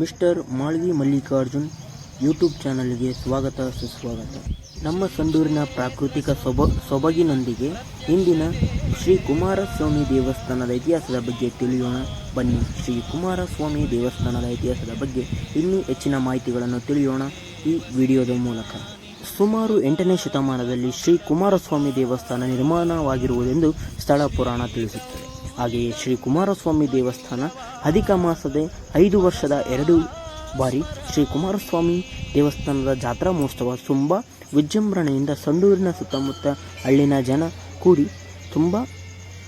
Mister Malavi Mallikarjun YouTube ಚಾನಲ್ಗೆ ಸ್ವಾಗತ, ಸುಸ್ವಾಗತ. ನಮ್ಮ ಸಂಡೂರಿನ ಪ್ರಾಕೃತಿಕ ಸೊಬ, ಸೊಬಗಿನೊಂದಿಗೆ ಇಂದಿನ ಶ್ರೀ ಕುಮಾರಸ್ವಾಮಿ ದೇವಸ್ಥಾನದ ಇತಿಹಾಸದ ಬಗ್ಗೆ ತಿಳಿಯೋಣ. ಬನ್ನಿ ಶ್ರೀ ಕುಮಾರಸ್ವಾಮಿ ದೇವಸ್ಥಾನದ ಇತಿಹಾಸದ ಬಗ್ಗೆ ಇನ್ನೂ ಹೆಚ್ಚಿನ ಮಾಹಿತಿಗಳನ್ನು ತಿಳಿಯೋಣ ಈ ವಿಡಿಯೋದ ಮೂಲಕ. ಸುಮಾರು ಎಂಟನೇ ಶತಮಾನದಲ್ಲಿ ಶ್ರೀ ಕುಮಾರಸ್ವಾಮಿ ದೇವಸ್ಥಾನ ನಿರ್ಮಾಣವಾಗಿರುವುದೆಂದು ಸ್ಥಳ ಪುರಾಣ ತಿಳಿಸುತ್ತದೆ. ಹಾಗೆಯೇ ಶ್ರೀ ಕುಮಾರಸ್ವಾಮಿ ದೇವಸ್ಥಾನ ಅಧಿಕ ಮಾಸದ ಐದು ವರ್ಷದ ಎರಡು ಬಾರಿ ಶ್ರೀ ಕುಮಾರಸ್ವಾಮಿ ದೇವಸ್ಥಾನದ ಜಾತ್ರಾ ಮಹೋತ್ಸವ ತುಂಬ ವಿಜೃಂಭಣೆಯಿಂದ ಸಂಡೂರಿನ ಸುತ್ತಮುತ್ತ ಹಳ್ಳಿನ ಜನ ಕೂಡಿ ತುಂಬ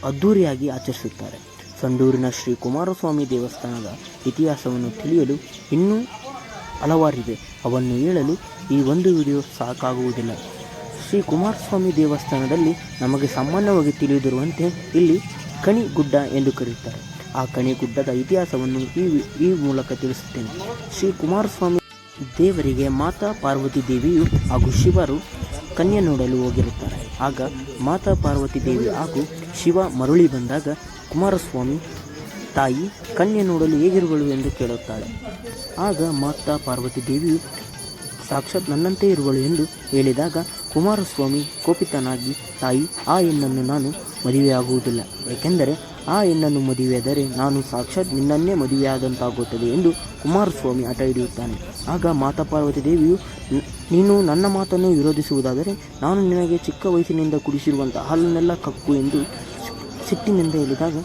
ಅದ್ಧೂರಿಯಾಗಿ ಆಚರಿಸುತ್ತಾರೆ. ಸಂಡೂರಿನ ಶ್ರೀ ಕುಮಾರಸ್ವಾಮಿ ದೇವಸ್ಥಾನದ ಇತಿಹಾಸವನ್ನು ತಿಳಿಯಲು ಇನ್ನೂ ಹಲವಾರಿದೆ. ಅವನ್ನು ಹೇಳಲು ಈ ಒಂದು ವಿಡಿಯೋ ಸಾಕಾಗುವುದಿಲ್ಲ. ಶ್ರೀ ಕುಮಾರಸ್ವಾಮಿ ದೇವಸ್ಥಾನದಲ್ಲಿ ನಮಗೆ ಸಾಮಾನ್ಯವಾಗಿ ತಿಳಿದಿರುವಂತೆ ಇಲ್ಲಿ ಕಣಿ ಗುಡ್ಡ ಎಂದು ಕರೆಯುತ್ತಾರೆ. ಆ ಕಣಿ ಗುಡ್ಡದ ಇತಿಹಾಸವನ್ನು ಈ ಈ ಮೂಲಕ ತಿಳಿಸುತ್ತೇನೆ. ಶ್ರೀ ಕುಮಾರಸ್ವಾಮಿ ದೇವರಿಗೆ ಮಾತಾ ಪಾರ್ವತಿ ದೇವಿಯು ಹಾಗೂ ಶಿವರು ಕನ್ಯೆ ನೋಡಲು ಹೋಗಿರುತ್ತಾರೆ. ಆಗ ಮಾತಾ ಪಾರ್ವತಿ ದೇವಿ ಹಾಗೂ ಶಿವ ಮರಳಿ ಬಂದಾಗ ಕುಮಾರಸ್ವಾಮಿ ತಾಯಿ ಕನ್ಯೆ ನೋಡಲು ಹೇಗಿರುವಳು ಎಂದು ಕೇಳುತ್ತಾಳೆ. ಆಗ ಮಾತಾ ಪಾರ್ವತಿ ದೇವಿಯು ಸಾಕ್ಷಾತ್ ನನ್ನಂತೆ ಇರುವಳು ಎಂದು ಹೇಳಿದಾಗ ಕುಮಾರಸ್ವಾಮಿ ಕೋಪಿತನಾಗಿ ತಾಯಿ, ಆ ಹೆಣ್ಣನ್ನು ನಾನು ಮದುವೆಯಾಗುವುದಿಲ್ಲ. ಏಕೆಂದರೆ ಆ ಹೆಣ್ಣನ್ನು ಮದುವೆಯಾದರೆ ನಾನು ಸಾಕ್ಷಾತ್ ನಿನ್ನನ್ನೇ ಮದುವೆಯಾದಂತಾಗುತ್ತದೆ ಎಂದು ಕುಮಾರಸ್ವಾಮಿ ಹಠ ಹಿಡಿಯುತ್ತಾನೆ. ಆಗ ಮಾತಾ ಪಾರ್ವತಿ ದೇವಿಯು ನೀನು ನನ್ನ ಮಾತನ್ನು ವಿರೋಧಿಸುವುದಾದರೆ ನಾನು ನಿನಗೆ ಚಿಕ್ಕ ವಯಸ್ಸಿನಿಂದ ಕುಡಿಸಿರುವಂಥ ಹಾಲನ್ನೆಲ್ಲ ಕಕ್ಕು ಎಂದು ಸಿಟ್ಟಿನಿಂದ ಹೇಳಿದಾಗ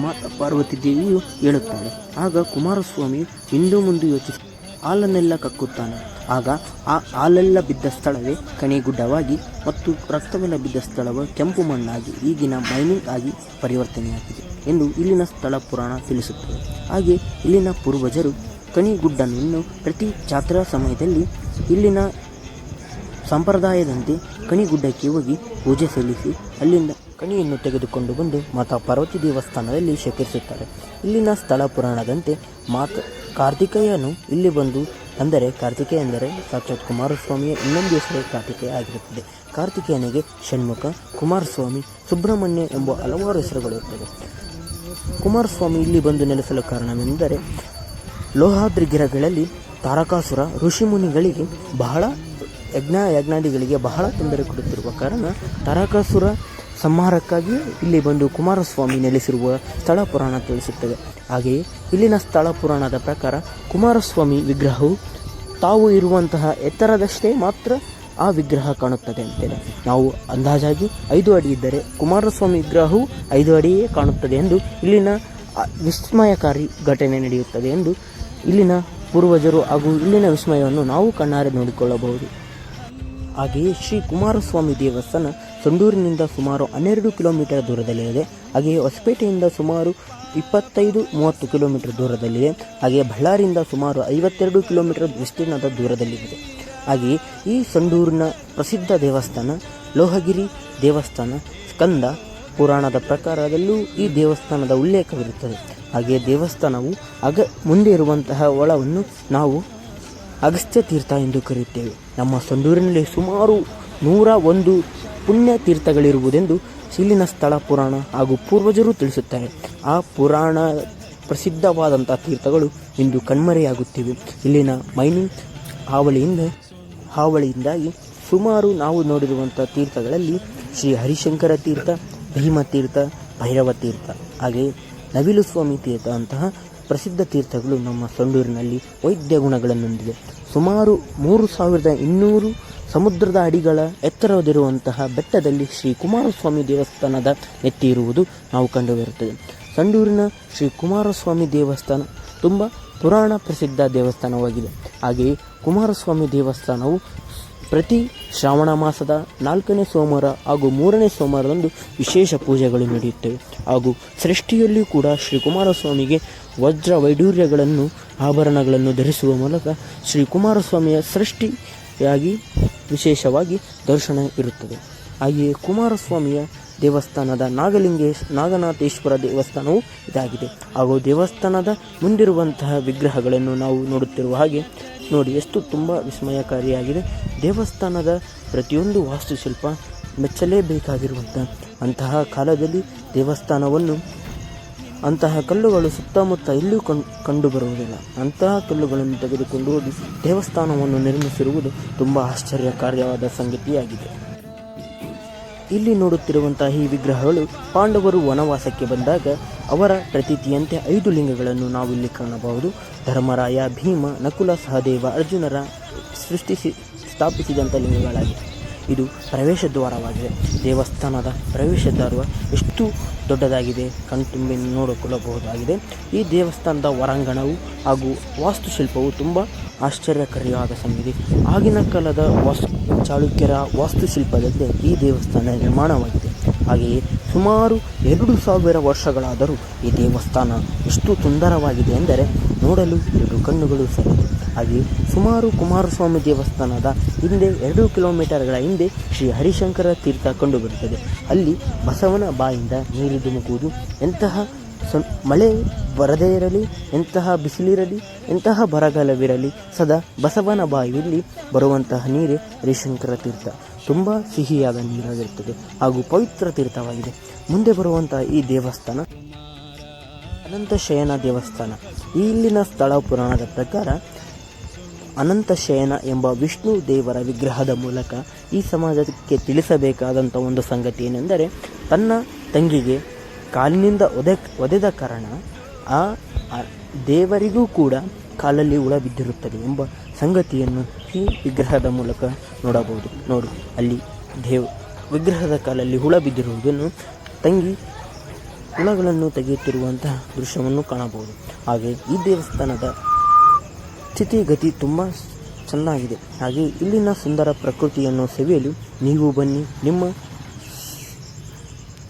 ಮಾತಾ ಪಾರ್ವತಿ ದೇವಿಯು ಹೇಳುತ್ತಾಳೆ. ಆಗ ಕುಮಾರಸ್ವಾಮಿ ಹಿಂದೂ ಮುಂದೆ ಯೋಚಿಸಿ, ಹಾಲನ್ನೆಲ್ಲ ಕಕ್ಕುತ್ತಾನೆ. ಆಗ ಆ ಹಾಲೆಲ್ಲ ಬಿದ್ದ ಸ್ಥಳವೇ ಕಣಿಗುಡ್ಡವಾಗಿ ಮತ್ತು ರಕ್ತವೆಲ್ಲ ಬಿದ್ದ ಸ್ಥಳವು ಕೆಂಪು ಮಣ್ಣಾಗಿ ಈಗಿನ ಮೈನಿಂಗ್ ಆಗಿ ಪರಿವರ್ತನೆಯಾಗಿದೆ ಎಂದು ಇಲ್ಲಿನ ಸ್ಥಳ ಪುರಾಣ ತಿಳಿಸುತ್ತದೆ. ಹಾಗೆ ಇಲ್ಲಿನ ಪೂರ್ವಜರು ಕಣಿಗುಡ್ಡನನ್ನು ಪ್ರತಿ ಜಾತ್ರಾ ಸಮಯದಲ್ಲಿ ಇಲ್ಲಿನ ಸಂಪ್ರದಾಯದಂತೆ ಕಣಿಗುಡ್ಡಕ್ಕೆ ಹೋಗಿ ಪೂಜೆ ಸಲ್ಲಿಸಿ ಅಲ್ಲಿಂದ ಕಣಿಯನ್ನು ತೆಗೆದುಕೊಂಡು ಬಂದು ಮಾತಾ ಪಾರ್ವತಿ ದೇವಸ್ಥಾನದಲ್ಲಿ ಶೇಖರಿಸುತ್ತಾರೆ. ಇಲ್ಲಿನ ಸ್ಥಳ ಪುರಾಣದಂತೆ ಮಾತ ಕಾರ್ತಿಕೇಯನು ಇಲ್ಲಿ ಬಂದು ಅಂದರೆ ಕಾರ್ತಿಕೇಯ ಎಂದರೆ ಸಾಕ್ಷಾತ್ ಕುಮಾರಸ್ವಾಮಿಯ ಇನ್ನೊಂದು ಹೆಸರೇ ಕಾರ್ತಿಕೇಯ ಆಗಿರುತ್ತದೆ. ಕಾರ್ತಿಕೇಯನಿಗೆ ಷಣ್ಮುಖ, ಕುಮಾರಸ್ವಾಮಿ, ಸುಬ್ರಹ್ಮಣ್ಯ ಎಂಬ ಹಲವಾರು ಹೆಸರುಗಳಿರುತ್ತವೆ ಕುಮಾರಸ್ವಾಮಿ ಇಲ್ಲಿ ಬಂದು ನೆಲೆಸಲು ಕಾರಣವೆಂದರೆ ಲೋಹಾದ್ರಿ ಗಿರಗಳಲ್ಲಿ ತಾರಕಾಸುರ, ಋಷಿಮುನಿಗಳಿಗೆ ಬಹಳ ಯಜ್ಞ, ಯಜ್ಞಾದಿಗಳಿಗೆ ಬಹಳ ತೊಂದರೆ ಕೊಡುತ್ತಿರುವ ಕಾರಣ ತಾರಕಾಸುರ ಸಂಹಾರಕ್ಕಾಗಿ ಇಲ್ಲಿ ಬಂದು ಕುಮಾರಸ್ವಾಮಿ ನೆಲೆಸಿರುವ ಸ್ಥಳ ಪುರಾಣ ತಿಳಿಸುತ್ತದೆ. ಹಾಗೆಯೇ ಇಲ್ಲಿನ ಸ್ಥಳ ಪುರಾಣದ ಪ್ರಕಾರ ಕುಮಾರಸ್ವಾಮಿ ವಿಗ್ರಹವು ತಾವು ಇರುವಂತಹ ಎತ್ತರದಷ್ಟೇ ಮಾತ್ರ ಆ ವಿಗ್ರಹ ಕಾಣುತ್ತದೆ ಅಂತೇಳಿ. ನಾವು ಅಂದಾಜಾಗಿ ಐದು ಅಡಿ ಇದ್ದರೆ ಕುಮಾರಸ್ವಾಮಿ ವಿಗ್ರಹವು ಐದು ಅಡಿಯೇ ಕಾಣುತ್ತದೆ ಎಂದು ಇಲ್ಲಿನ ವಿಸ್ಮಯಕಾರಿ ಘಟನೆ ನಡೆಯುತ್ತದೆ ಎಂದು ಇಲ್ಲಿನ ಪೂರ್ವಜರು ಹಾಗೂ ಇಲ್ಲಿನ ವಿಸ್ಮಯವನ್ನು ನಾವು ಕಣ್ಣಾರೆ ನೋಡಿಕೊಳ್ಳಬಹುದು. ಹಾಗೆಯೇ ಶ್ರೀ ಕುಮಾರಸ್ವಾಮಿ ದೇವಸ್ಥಾನ ಸಂಡೂರಿನಿಂದ ಸುಮಾರು ಹನ್ನೆರಡು ಕಿಲೋಮೀಟರ್ ದೂರದಲ್ಲಿದೆ. ಹಾಗೆಯೇ ಹೊಸಪೇಟೆಯಿಂದ ಸುಮಾರು ಇಪ್ಪತ್ತೈದು ಮೂವತ್ತು ಕಿಲೋಮೀಟರ್ ದೂರದಲ್ಲಿದೆ. ಹಾಗೆಯೇ ಬಳ್ಳಾರಿಯಿಂದ ಸುಮಾರು ಐವತ್ತೆರಡು ಕಿಲೋಮೀಟರ್ ವಿಸ್ತೀರ್ಣದ ದೂರದಲ್ಲಿದೆ. ಹಾಗೆಯೇ ಈ ಸಂಡೂರಿನ ಪ್ರಸಿದ್ಧ ದೇವಸ್ಥಾನ ಲೋಹಗಿರಿ ದೇವಸ್ಥಾನ ಸ್ಕಂದ ಪುರಾಣದ ಪ್ರಕಾರದಲ್ಲೂ ಈ ದೇವಸ್ಥಾನದ ಉಲ್ಲೇಖವಿರುತ್ತದೆ. ಹಾಗೆಯೇ ದೇವಸ್ಥಾನವು ಅಗ ಮುಂದೆ ಇರುವಂತಹ ಒಳವನ್ನು ನಾವು ಅಗಸ್ತ್ಯ ತೀರ್ಥ ಎಂದು ಕರೆಯುತ್ತೇವೆ. ನಮ್ಮ ಸಂಡೂರಿನಲ್ಲಿ ಸುಮಾರು ನೂರ ಒಂದು ಪುಣ್ಯ ತೀರ್ಥಗಳಿರುವುದೆಂದು ಇಲ್ಲಿನ ಸ್ಥಳ ಪುರಾಣ ಹಾಗೂ ಪೂರ್ವಜರು ತಿಳಿಸುತ್ತಾರೆ. ಆ ಪುರಾಣ ಪ್ರಸಿದ್ಧವಾದಂಥ ತೀರ್ಥಗಳು ಇಂದು ಕಣ್ಮರೆಯಾಗುತ್ತಿವೆ. ಇಲ್ಲಿನ ಮೈನಿಂಗ್ ಹಾವಳಿಯಿಂದ, ಹಾವಳಿಯಿಂದಾಗಿ ಸುಮಾರು ನಾವು ನೋಡಿರುವಂಥ ತೀರ್ಥಗಳಲ್ಲಿ ಶ್ರೀ ಹರಿಶಂಕರ ತೀರ್ಥ ಭೀಮ ತೀರ್ಥ ಭೈರವ ತೀರ್ಥ, ಹಾಗೆಯೇ ನವಿಲು ಸ್ವಾಮಿ ತೀರ್ಥ ಅಂತಹ ಪ್ರಸಿದ್ಧ ತೀರ್ಥಗಳು ನಮ್ಮ ಸಂಡೂರಿನಲ್ಲಿ ವೈದ್ಯ ಗುಣಗಳನ್ನು ಹೊಂದಿದೆ ಸುಮಾರು ಮೂರು ಸಾವಿರದ ಇನ್ನೂರು ಸಮುದ್ರದ ಅಡಿಗಳ ಎತ್ತರವಿರುವಂತಹ ಬೆಟ್ಟದಲ್ಲಿ ಶ್ರೀ ಕುಮಾರಸ್ವಾಮಿ ದೇವಸ್ಥಾನದ ನೆತ್ತಿ ಇರುವುದು ನಾವು ಕಂಡುಬರುತ್ತದೆ. ಸಂಡೂರಿನ ಶ್ರೀ ಕುಮಾರಸ್ವಾಮಿ ದೇವಸ್ಥಾನ ತುಂಬ ಪುರಾಣ ಪ್ರಸಿದ್ಧ ದೇವಸ್ಥಾನವಾಗಿದೆ. ಹಾಗೆಯೇ ಕುಮಾರಸ್ವಾಮಿ ದೇವಸ್ಥಾನವು ಪ್ರತಿ ಶ್ರಾವಣ ಮಾಸದ ನಾಲ್ಕನೇ ಸೋಮವಾರ ಹಾಗೂ ಮೂರನೇ ಸೋಮವಾರದಂದು ವಿಶೇಷ ಪೂಜೆಗಳು ನಡೆಯುತ್ತವೆ ಹಾಗೂ ಸೃಷ್ಟಿಯಲ್ಲಿಯೂ ಕೂಡ ಶ್ರೀ ಕುಮಾರಸ್ವಾಮಿಗೆ ವಜ್ರ ವೈಡೂರ್ಯಗಳನ್ನು ಆಭರಣಗಳನ್ನು ಧರಿಸುವ ಮೂಲಕ ಶ್ರೀ ಕುಮಾರಸ್ವಾಮಿಯ ಸೃಷ್ಟಿಯಾಗಿ ವಿಶೇಷವಾಗಿ ದರ್ಶನ ಇರುತ್ತದೆ. ಹಾಗೆಯೇ ಕುಮಾರಸ್ವಾಮಿಯ ದೇವಸ್ಥಾನದ ನಾಗಲಿಂಗೇಶ್ ನಾಗನಾಥೇಶ್ವರ ದೇವಸ್ಥಾನವು ಇದಾಗಿದೆ. ಹಾಗೂ ದೇವಸ್ಥಾನದ ಮುಂದಿರುವಂತಹ ವಿಗ್ರಹಗಳನ್ನು ನಾವು ನೋಡುತ್ತಿರುವ ಹಾಗೆ ನೋಡಿ, ಎಷ್ಟು ತುಂಬ ವಿಸ್ಮಯಕಾರಿಯಾಗಿದೆ. ದೇವಸ್ಥಾನದ ಪ್ರತಿಯೊಂದು ವಾಸ್ತುಶಿಲ್ಪ ಮೆಚ್ಚಲೇಬೇಕಾಗಿರುವಂಥ ಅಂತಹ ಕಾಲದಲ್ಲಿ ದೇವಸ್ಥಾನವನ್ನು ಅಂತಹ ಕಲ್ಲುಗಳು ಸುತ್ತಮುತ್ತ ಎಲ್ಲೂ ಕಂಡು, ಕಂಡುಬರುವುದಿಲ್ಲ. ಅಂತಹ ಕಲ್ಲುಗಳನ್ನು ತೆಗೆದುಕೊಂಡು ಹೋಗಿ ದೇವಸ್ಥಾನವನ್ನು ನಿರ್ಮಿಸಿರುವುದು ತುಂಬ ಆಶ್ಚರ್ಯಕಾರ್ಯವಾದ ಸಂಗತಿಯಾಗಿದೆ. ಇಲ್ಲಿ ನೋಡುತ್ತಿರುವಂತಹ ಈ ವಿಗ್ರಹಗಳು ಪಾಂಡವರು ವನವಾಸಕ್ಕೆ ಬಂದಾಗ ಅವರ ಪ್ರತೀತಿಯಂತೆ ಐದು ಲಿಂಗಗಳನ್ನು ನಾವು ಇಲ್ಲಿ ಕಾಣಬಹುದು. ಧರ್ಮರಾಯ, ಭೀಮ, ನಕುಲ ಸಹದೇವ, ಅರ್ಜುನರ ಸೃಷ್ಟಿಸಿ ಸ್ಥಾಪಿಸಿದಂಥ ಲಿಂಗಗಳಾಗಿವೆ. ಇದು ಪ್ರವೇಶ ದ್ವಾರವಾಗಿದೆ. ದೇವಸ್ಥಾನದ ಪ್ರವೇಶ ದ್ವಾರ ಎಷ್ಟು ದೊಡ್ಡದಾಗಿದೆ ಕಣ್ತುಂಬಿ ನೋಡಿಕೊಳ್ಳಬಹುದಾಗಿದೆ. ಈ ದೇವಸ್ಥಾನದ ಹೊರಾಂಗಣವು ಹಾಗೂ ವಾಸ್ತುಶಿಲ್ಪವು ತುಂಬ ಆಶ್ಚರ್ಯಕರವಾದ ಸಂಗತಿ. ಆಗಿನ ಕಾಲದ ವಾಸ್ತು ಚಾಳುಕ್ಯರ ವಾಸ್ತುಶಿಲ್ಪದಂತೆ ಈ ದೇವಸ್ಥಾನ ನಿರ್ಮಾಣವಾಗಿದೆ. ಹಾಗೆಯೇ ಸುಮಾರು ಎರಡು ಸಾವಿರ ವರ್ಷಗಳಾದರೂ ಈ ದೇವಸ್ಥಾನ ಎಷ್ಟು ಸುಂದರವಾಗಿದೆ ಎಂದರೆ ನೋಡಲು ಎರಡು ಕಣ್ಣುಗಳು ಸಾಲದು ಹಾಗೆಯೇ ಸುಮಾರು ಕುಮಾರಸ್ವಾಮಿ ದೇವಸ್ಥಾನದ ಹಿಂದೆ ಎರಡು ಕಿಲೋಮೀಟರ್ಗಳ ಹಿಂದೆ ಶ್ರೀ ಹರಿಶಂಕರ ತೀರ್ಥ ಕಂಡುಬರುತ್ತದೆ. ಅಲ್ಲಿ ಬಸವನ ಬಾಯಿಂದ ನೀರು ಧುಮುಕುವುದು, ಎಂತಹ ಸೊ, ಮಳೆ ಬರದೇ ಇರಲಿ, ಎಂತಹ ಬಿಸಿಲಿರಲಿ, ಎಂತಹ ಬರಗಾಲವಿರಲಿ, ಸದಾ ಬಸವನ ಬಾಯಿಯಲ್ಲಿ ಬರುವಂತಹ ನೀರೇ ಹರಿಶಂಕರ ತೀರ್ಥ. ತುಂಬ ಸಿಹಿಯಾದ ನೀರಾಗಿರುತ್ತದೆ ಹಾಗೂ ಪವಿತ್ರ ತೀರ್ಥವಾಗಿದೆ. ಮುಂದೆ ಬರುವಂತಹ ಈ ದೇವಸ್ಥಾನ ಅನಂತ ಶಯನ ದೇವಸ್ಥಾನ. ಇಲ್ಲಿನ ಸ್ಥಳ ಪುರಾಣದ ಪ್ರಕಾರ ಅನಂತ ಶಯನ ಎಂಬ ವಿಷ್ಣು ದೇವರ ವಿಗ್ರಹದ ಮೂಲಕ ಈ ಸಮಾಜಕ್ಕೆ ತಿಳಿಸಬೇಕಾದಂಥ ಒಂದು ಸಂಗತಿ ಏನೆಂದರೆ, ತನ್ನ ತಂಗಿಗೆ ಕಾಲಿನಿಂದ ಒದೆ, ಒದೆದ ಕಾರಣ ಆ ಆ ದೇವರಿಗೂ ಕೂಡ ಕಾಲಲ್ಲಿ ಹುಳ ಬಿದ್ದಿರುತ್ತದೆ ಎಂಬ ಸಂಗತಿಯನ್ನು ಈ ವಿಗ್ರಹದ ಮೂಲಕ ನೋಡಬಹುದು. ನೋಡು, ಅಲ್ಲಿ ದೇವ್, ವಿಗ್ರಹದ ಕಾಲಲ್ಲಿ ಹುಳ ಬಿದ್ದಿರುವುದನ್ನು ತಂಗಿ ಹುಳಗಳನ್ನು ತೆಗೆಯುತ್ತಿರುವಂತಹ ದೃಶ್ಯವನ್ನು ಕಾಣಬಹುದು. ಹಾಗೆ ಈ ದೇವಸ್ಥಾನದ ಸ್ಥಿತಿಗತಿ ತುಂಬ ಚೆನ್ನಾಗಿದೆ. ಹಾಗೆ ಇಲ್ಲಿನ ಸುಂದರ ಪ್ರಕೃತಿಯನ್ನು ಸವಿಯಲು ನೀವು ಬನ್ನಿ. ನಿಮ್ಮ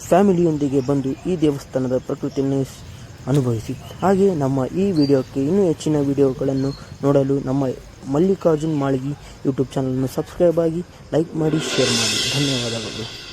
ಫ್ಯಾಮಿಲಿಯೊಂದಿಗೆ ಬಂದು ಈ ದೇವಸ್ಥಾನದ ಪ್ರಕೃತಿಯನ್ನು ಅನುಭವಿಸಿ. ಹಾಗೆ ನಮ್ಮ ಈ ವಿಡಿಯೋಕ್ಕೆ ಇನ್ನೂ ಹೆಚ್ಚಿನ ವಿಡಿಯೋಗಳನ್ನು ನೋಡಲು ನಮ್ಮ ಮಲ್ಲಿಕಾರ್ಜುನ್ ಮಾಳ್ಗಿ ಯೂಟ್ಯೂಬ್ ಚಾನಲನ್ನು ಸಬ್ಸ್ಕ್ರೈಬ್ ಆಗಿ ಲೈಕ್ ಮಾಡಿ, ಶೇರ್ ಮಾಡಿ. ಧನ್ಯವಾದಗಳು.